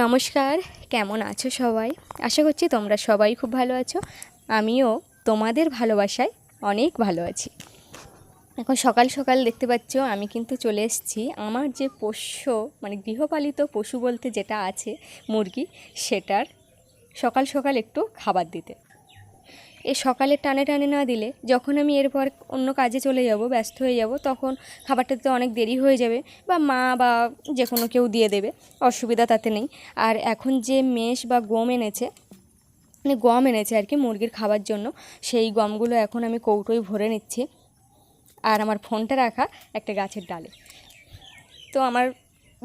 নমস্কার, কেমন আছো সবাই? আশা করছি তোমরা সবাই খুব ভালো আছো। আমিও তোমাদের ভালোবাসায় অনেক ভালো আছি। এখন সকাল সকাল দেখতে পাচ্ছ, আমি কিন্তু চলে এসেছি। আমার যে পোষ্য মানে গৃহপালিত পশু বলতে যেটা আছে, মুরগি, সেটার সকাল সকাল একটু খাবার দিতে। এ সকালে টানে টানে না দিলে যখন আমি এরপর অন্য কাজে চলে যাব, ব্যস্ত হয়ে যাব, তখন খাবারটা দিতে অনেক দেরি হয়ে যাবে বা মা বা যে কোনো কেউ দিয়ে দেবে, অসুবিধা তাতে নেই। আর এখন যে মেষ বা গম এনেছে মানে গম এনেছে আর কি মুরগির খাবার জন্য, সেই গমগুলো এখন আমি কৌটোয় ভরে নিচ্ছি। আর আমার ফোনটা রাখা একটা গাছের ডালে। তো আমার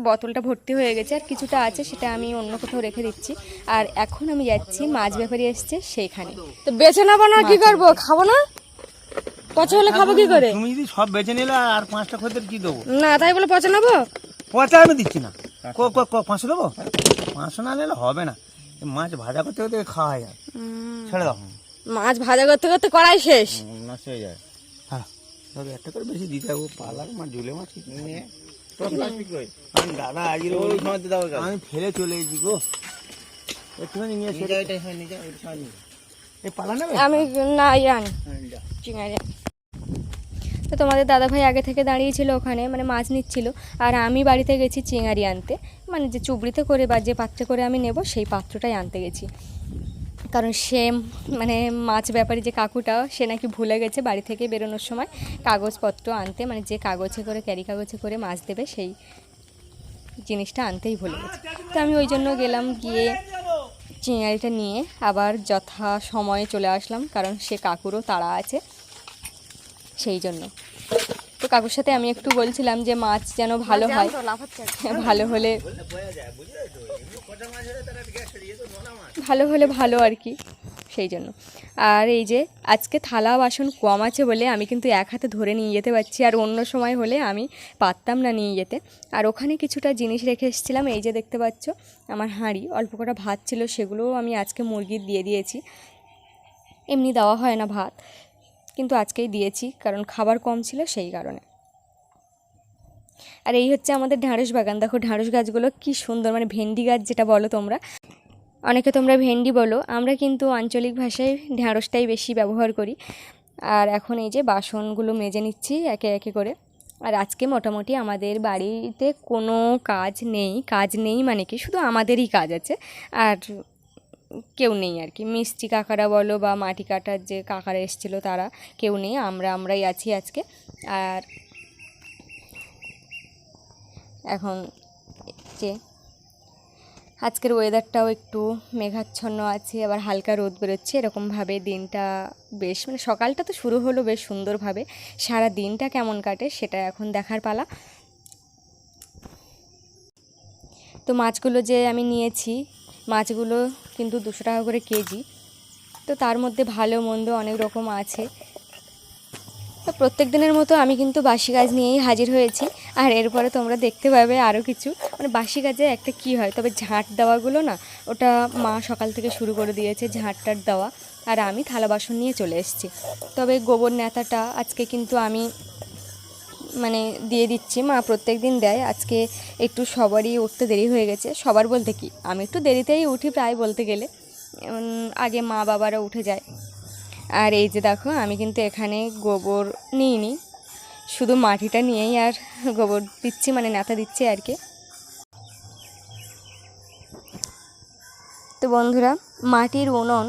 বোতলটা ভর্তি হয়ে গেছে আর কিছুটা আছে সেটা আমি অন্য কোথাও রেখে দিচ্ছি। আর এখন আমি যাচ্ছি মাছ ব্যাপারী এসছে সেইখানে। তো বেছে নেব না কি করব? খাব না? পচা হলে খাব কি করে? তুমি যদি সব বেছে নিলে আর পাঁচটা খদ্দের কি দেবো? না তাই বলে পচা নেব? পচা আমি দিচ্ছি না। ক ক ক পাঁচশো দেবো? পাঁচশো না নিলে হবে না। মাছ ভাজা করতে করতে খাওয়া যায় ছেড়ে দাও। মাছ ভাজা করতে করতে করাই শেষ। নষ্ট হয়ে যায় হ্যাঁ তবে একটা করে বেশি দিতে হবে। পালার মাছ ঝুলে মাছ নিয়ে? দাদা আজকে ওই সময় দাও আমি ফেলে চলে এসেছি গো। একটুখানি নিয়ে নেবে আমি না আনি হ্যাঁ, চিংড়ি তো তোমাদের দাদাভাই আগে থেকে দাঁড়িয়েছিল ওখানে মানে মাছ নিচ্ছিল। আর আমি বাড়িতে গেছি চিঙারি আনতে। মানে যে চুবড়িতে করে বা যে পাত্রে করে আমি নেব সেই পাত্রটাই আনতে গেছি। কারণ সে মানে মাছ ব্যাপারী যে কাকুটা সে নাকি ভুলে গেছে বাড়ি থেকে বেরোনোর সময় কাগজপত্র আনতে মানে যে কাগজে করে ক্যারি কাগজে করে মাছ দেবে সেই জিনিসটা আনতেই ভুলে গেছে। তো আমি ওই জন্য গেলাম গিয়ে চিঙারিটা নিয়ে আবার যথা সময়ে চলে আসলাম কারণ সে কাকুরও তাড়া আছে সেই জন্য। তো কাকুর সাথে আমি একটু বলছিলাম যে মাছ যেন ভালো হয় ভালো হলে ভালো হলে ভালো আর কি, সেই জন্য। আর এই যে, আজকে থালা বাসন কম আছে বলে আমি কিন্তু এক হাতে ধরে নিয়ে যেতে পারছি, আর অন্য সময় হলে আমি পারতাম না নিয়ে যেতে। আর ওখানে কিছুটা জিনিস রেখে এসেছিলাম, এই যে দেখতে পাচ্ছ, আমার হাঁড়ি। অল্প কটা ভাত ছিল, সেগুলোও আমি আজকে মুরগির দিয়ে দিয়েছি। এমনি দেওয়া হয় না ভাত, কিন্তু আজকেই দিয়েছি, কারণ খাবার কম ছিল সেই কারণে। আর এই হচ্ছে আমাদের ঢ্যাঁড়স বাগান। দেখো ঢ্যাঁড়স গাছগুলো কি সুন্দর মানে ভেন্ডি গাছ যেটা বলো তোমরা। অনেকে তোমরা ভেন্ডি বলো, আমরা কিন্তু আঞ্চলিক ভাষায় ঢ্যাঁড়সটাই বেশি ব্যবহার করি। আর এখন এই যে বাসনগুলো মেজে নিচ্ছি একে একে করে। আর আজকে মোটামুটি আমাদের বাড়িতে কোনো কাজ নেই। কাজ নেই মানে কি, শুধু আমাদেরই কাজ আছে। আর কেউ নেই আর কি। মিষ্টি কাকারা বলো বা মাটি কাটার যে কাকারা এসেছিল তারা, কেউ নেই। আমরা আমরাই আছি আজকে। আর এখন যে আজকের ওয়েদারটাও একটু মেঘাচ্ছন্ন আছে, আবার হালকা রোদ বেরোচ্ছে, এরকমভাবে দিনটা বেশ মানে সকালটা তো শুরু হলো বেশ সুন্দরভাবে, সারা দিনটা কেমন কাটে সেটা এখন দেখার পালা। তো মাছগুলো যে আমি নিয়েছি, মাছগুলো কিন্তু দুশো টাকা করে কেজি, তো তার মধ্যে ভালো মন্দ অনেক রকম আছে। তো প্রত্যেক দিনের মতো আমি কিন্তু বাসি গাছ নিয়েই হাজির হয়েছি। আর এরপরে তোমরা দেখতে পাবে আরও কিছু। মানে বাসি গাছে একটা কি হয়, তবে ঝাঁট দেওয়াগুলো না, ওটা মা সকাল থেকে শুরু করে দিয়েছে ঝাঁটটার দেওয়া। আর আমি থালা বাসন নিয়ে চলে এসেছি। তবে গোবর নেতাটা আজকে কিন্তু আমি মানে দিয়ে দিচ্ছি, মা প্রত্যেক দিন দেয়। আজকে একটু সবারই উঠতে দেরি হয়ে গেছে। সবার বলতে কি, আমি একটু দেরিতেই উঠি প্রায় বলতে গেলে। আগে মা বাবারা উঠে যায়। আর এই যে দেখো, আমি কিন্তু এখানে গোবর নিইনি। শুধু মাটিটা নিয়েই আর গোবর দিচ্ছি মানে নেতা দিচ্ছি আর কি। তো বন্ধুরা, মাটির উনন,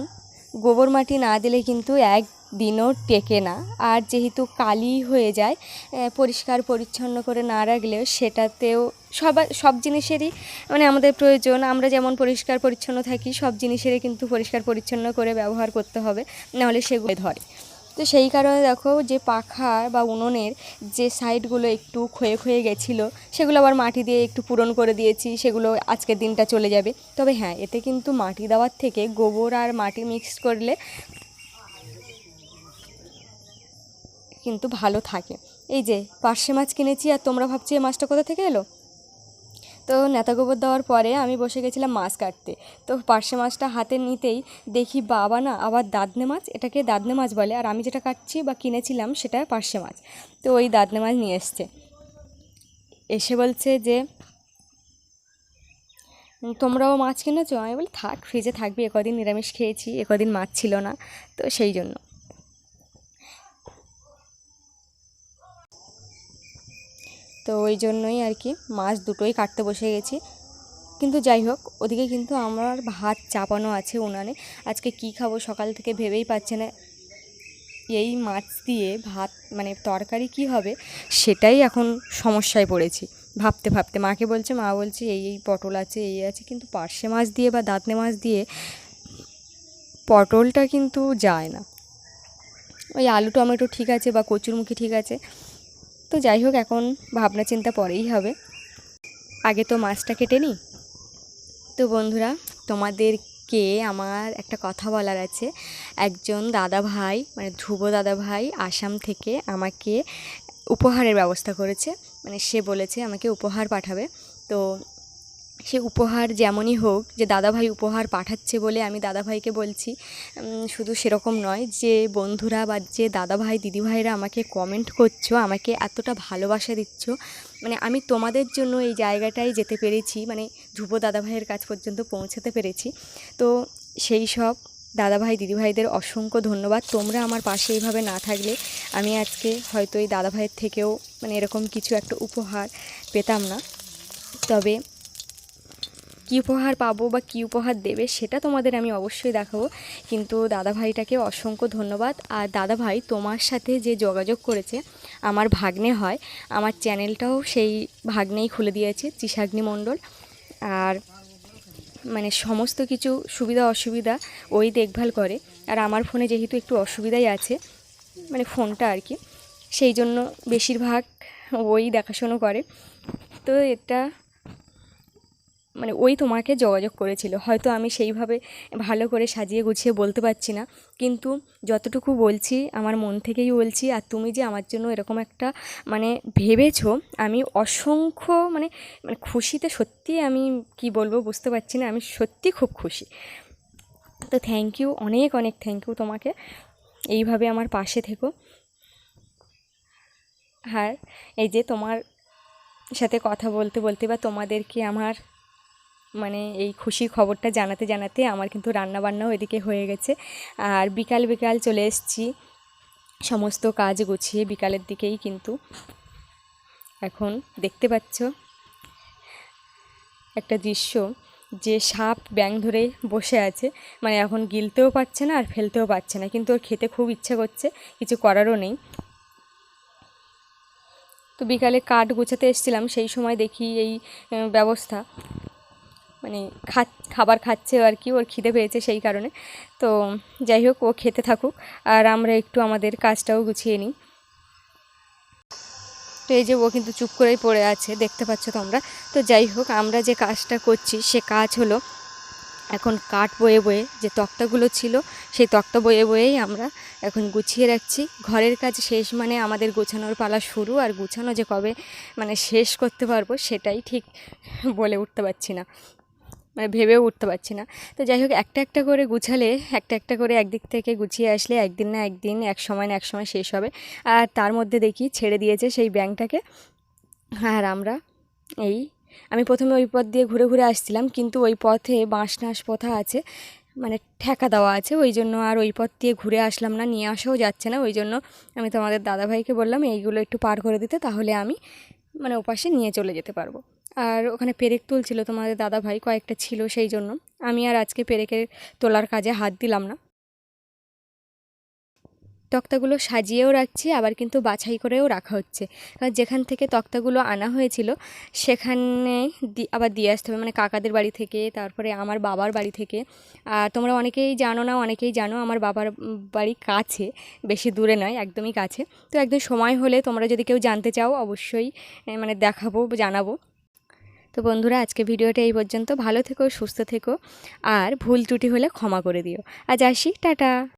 গোবর মাটি না দিলে কিন্তু এক দিনও টেকে না। আর যেহেতু কালি হয়ে যায় পরিষ্কার পরিচ্ছন্ন করে না রাখলেও সেটাতেও সবার সব জিনিসেরই মানে আমাদের প্রয়োজন। আমরা যেমন পরিষ্কার পরিচ্ছন্ন থাকি, সব জিনিসেরই কিন্তু পরিষ্কার পরিচ্ছন্ন করে ব্যবহার করতে হবে, নাহলে সেগুলো ধরে। তো সেই কারণে দেখো যে পাখা বা উনুনের যে সাইডগুলো একটু ক্ষয়ে ক্ষয়ে গেছিল, সেগুলো আবার মাটি দিয়ে একটু পূরণ করে দিয়েছি, সেগুলো আজকের দিনটা চলে যাবে। তবে হ্যাঁ এতে কিন্তু মাটি দেওয়ার থেকে গোবর আর মাটি মিক্স করলে কিন্তু ভালো থাকে। এই যে পার্শে মাছ কিনেছি, আর তোমরা ভাবছি এই মাছটা কোথা থেকে এলো? তো নেতা গোবর দেওয়ার পরে আমি বসে গেছিলাম মাছ কাটতে। তো পার্শে মাছটা হাতে নিতেই দেখি বাবা না আবার দাদনে মাছ, এটাকে দাদনে মাছ বলে। আর আমি যেটা কাটছি বা কিনেছিলাম সেটা পার্শে মাছ। তো ওই দাদনে মাছ নিয়ে এসছে। এসে বলছে যে তোমরাও মাছ কিনেছো? আমি বলি, থাক ফ্রিজে থাকবি একদিন নিরামিষ খেয়েছি একদিন মাছ ছিল না। তো সেই জন্য। তো ওই জন্যই আর কি মাছ দুটোই কাটতে বসে গেছি। কিন্তু যাই হোক, ওদিকে কিন্তু আমার ভাত চাপানো আছে উনানে। আজকে কি খাব সকাল থেকে ভেবেই পাচ্ছে না। এই মাছ দিয়ে ভাত মানে তরকারি কি হবে সেটাই এখন সমস্যায় পড়েছি। ভাবতে ভাবতে মাকে বলছে, মা বলছে, এই এই পটল আছে, এই আছে, কিন্তু পার্শে মাছ দিয়ে বা দাঁতনে মাছ দিয়ে পটলটা কিন্তু যায় না। ওই আলু টমেটো ঠিক আছে বা কচুর কচুরমুখী ঠিক আছে তো যাই হোক, এখন ভাবনা চিন্তা পরেই হবে। আগে তো মাছটা কেটে নিই। তো বন্ধুরা, তোমাদেরকে আমার একটা কথা বলার আছে। একজন দাদা ভাই মানে ধ্রুব দাদা ভাই আসাম থেকে আমাকে উপহারের ব্যবস্থা করেছে। মানে সে বলেছে, আমাকে উপহার পাঠাবে। তো সে উপহার যেমনই হোক যে দাদাভাই উপহার পাঠাচ্ছে বলে আমি দাদাভাইকে বলছি শুধু সেরকম নয় যে বন্ধুরা বা যে দাদাভাই, দিদিভাইরা আমাকে কমেন্ট করছ, আমাকে এতটা ভালোবাসা দিচ্ছ মানে আমি তোমাদের জন্য এই জায়গাটায় যেতে পেরেছি মানে ধ্রুব দাদাভাইয়ের কাছ পর্যন্ত পৌঁছাতে পেরেছি। তো সেই সব দাদাভাই, দিদিভাইদের অসংখ্য ধন্যবাদ। তোমরা আমার পাশে এইভাবে না থাকলে আমি আজকে হয়তো এই দাদাভাইয়ের থেকেও মানে এরকম কিছু একটা উপহার পেতাম না। তবে কী উপহার পাবো বা কী উপহার দেবে সেটা তোমাদের আমি অবশ্যই দেখাবো। কিন্তু দাদাভাইটাকে অসংখ্য ধন্যবাদ। আর দাদাভাই তোমার সাথে যে যোগাযোগ করেছে, আমার ভাগ্নে হয়। আমার চ্যানেলটাও সেই ভাগ্নেই খুলে দিয়েছে চিসাগ্নি মণ্ডল। আর মানে সমস্ত কিছু সুবিধা অসুবিধা ওই দেখভাল করে। আর আমার ফোনে যেহেতু একটু অসুবিধাই আছে মানে ফোনটা আর কি, সেই জন্য বেশিরভাগ ওই দেখাশুনো করে। তো এটা মানে ওই তোমাকে যোগাযোগ করেছিল। হয়তো আমি সেইভাবে ভালো করে সাজিয়ে গুছিয়ে বলতে পারছি না। কিন্তু যতটুকু বলছি, আমার মন থেকেই বলছি, আর তুমি যে আমার জন্য এরকম একটা মানে ভেবেছো, আমি অসংখ্য মানে মানে খুশিতে সত্যি আমি কি বলব বুঝতে পারছি না, আমি সত্যি খুব খুশি। তো থ্যাংক ইউ অনেক অনেক থ্যাংক ইউ তোমাকে। এইভাবে আমার পাশে থেকো। আর এই যে তোমার সাথে কথা বলতে বলতে বা তোমাদেরকে আমার মানে এই খুশির খবরটা জানাতে জানাতে আমার কিন্তু রান্নাবান্নাও এদিকে হয়ে গেছে। আর বিকাল বিকাল চলে এসেছি। সমস্ত কাজ গুছিয়ে বিকালের দিকেই কিন্তু। এখন দেখতে পাচ্ছ একটা দৃশ্য যে সাপ ব্যাং ধরে বসে আছে। মানে এখন গিলতেও পারছে না আর ফেলতেও পারছে না। কিন্তু ওর খেতে খুব ইচ্ছে করছে, কিছু করারও নেই। তো বিকালে কাঠ গোছাতে এসেছিলাম। সেই সময় দেখি এই ব্যবস্থা। মানে খা খাবার খাচ্ছে আর কি, ওর খিদে পেয়েছে সেই কারণে। তো যাই হোক, ও খেতে থাকুক আর আমরা একটু আমাদের কাজটাও গুছিয়ে নিই। তো এই যে ও কিন্তু চুপ করেই পড়ে আছে, দেখতে পাচ্ছ তোমরা। তো যাই হোক, আমরা যে কাজটা করছি, সে কাজ হলো এখন কাঠ বয়ে বয়ে যে তক্তাগুলো ছিল, সেই তক্তা বয়ে বয়েই আমরা এখন গুছিয়ে রাখছি। ঘরের কাজ শেষ মানে আমাদের গোছানোর পালা শুরু, আর গুছানো যে কবে মানে শেষ করতে পারব সেটাই ঠিক বলে উঠতে পারছি না। মানে ভেবেও উঠতে পারছি না। তো যাই হোক, একটা একটা করে গুছালে, একটা একটা করে একদিক থেকে গুছিয়ে আসলে একদিন না একদিন, এক সময় না এক সময় শেষ হবে। আর তার মধ্যে দেখি ছেড়ে দিয়েছে সেই ব্যাংকটাকে। আর আমরা এই, আমি প্রথমে ওই পথ দিয়ে ঘুরে ঘুরে আসছিলাম, কিন্তু ওই পথে বাঁশ নাশ পথা আছে মানে ঠেকা দেওয়া আছে, ওই জন্য আর ওই পথ দিয়ে ঘুরে আসলাম না, নিয়ে আসাও যাচ্ছে না। ওই জন্য আমি তোমাদের দাদাভাইকে বললাম, এইগুলো একটু পার করে দিতে, তাহলে আমি মানে ওপাশে নিয়ে চলে যেতে পারব। আর ওখানে পেরেক তুলছিল তোমাদের দাদাভাই, কয়েকটা ছিল সেই জন্য। আমি আর আজকে পেরেকের তোলার কাজে হাত দিলাম না। তক্তাগুলো সাজিয়েও রাখছি, আবার কিন্তু বাছাই করেও রাখা হচ্ছে। কারণ যেখান থেকে তক্তাগুলো আনা হয়েছিল, সেখানে আবার দিয়ে আসতে হবে। মানে কাকাদের বাড়ি থেকে, তারপরে আমার বাবার বাড়ি থেকে। আর তোমরা অনেকেই জানো না, অনেকেই জানো আমার বাবার বাড়ি কাছে, বেশি দূরে নয়, একদমই কাছে। তো একদম সময় হলে তোমরা যদি কেউ জানতে চাও, অবশ্যই মানে দেখাবো, জানাব। তো বন্ধুরা আজকে ভিডিওটা এই পর্যন্ত। ভালো থেকো, সুস্থ থেকো। আর ভুল ত্রুটি হলে ক্ষমা করে দিও। আজ আসি, টাটা।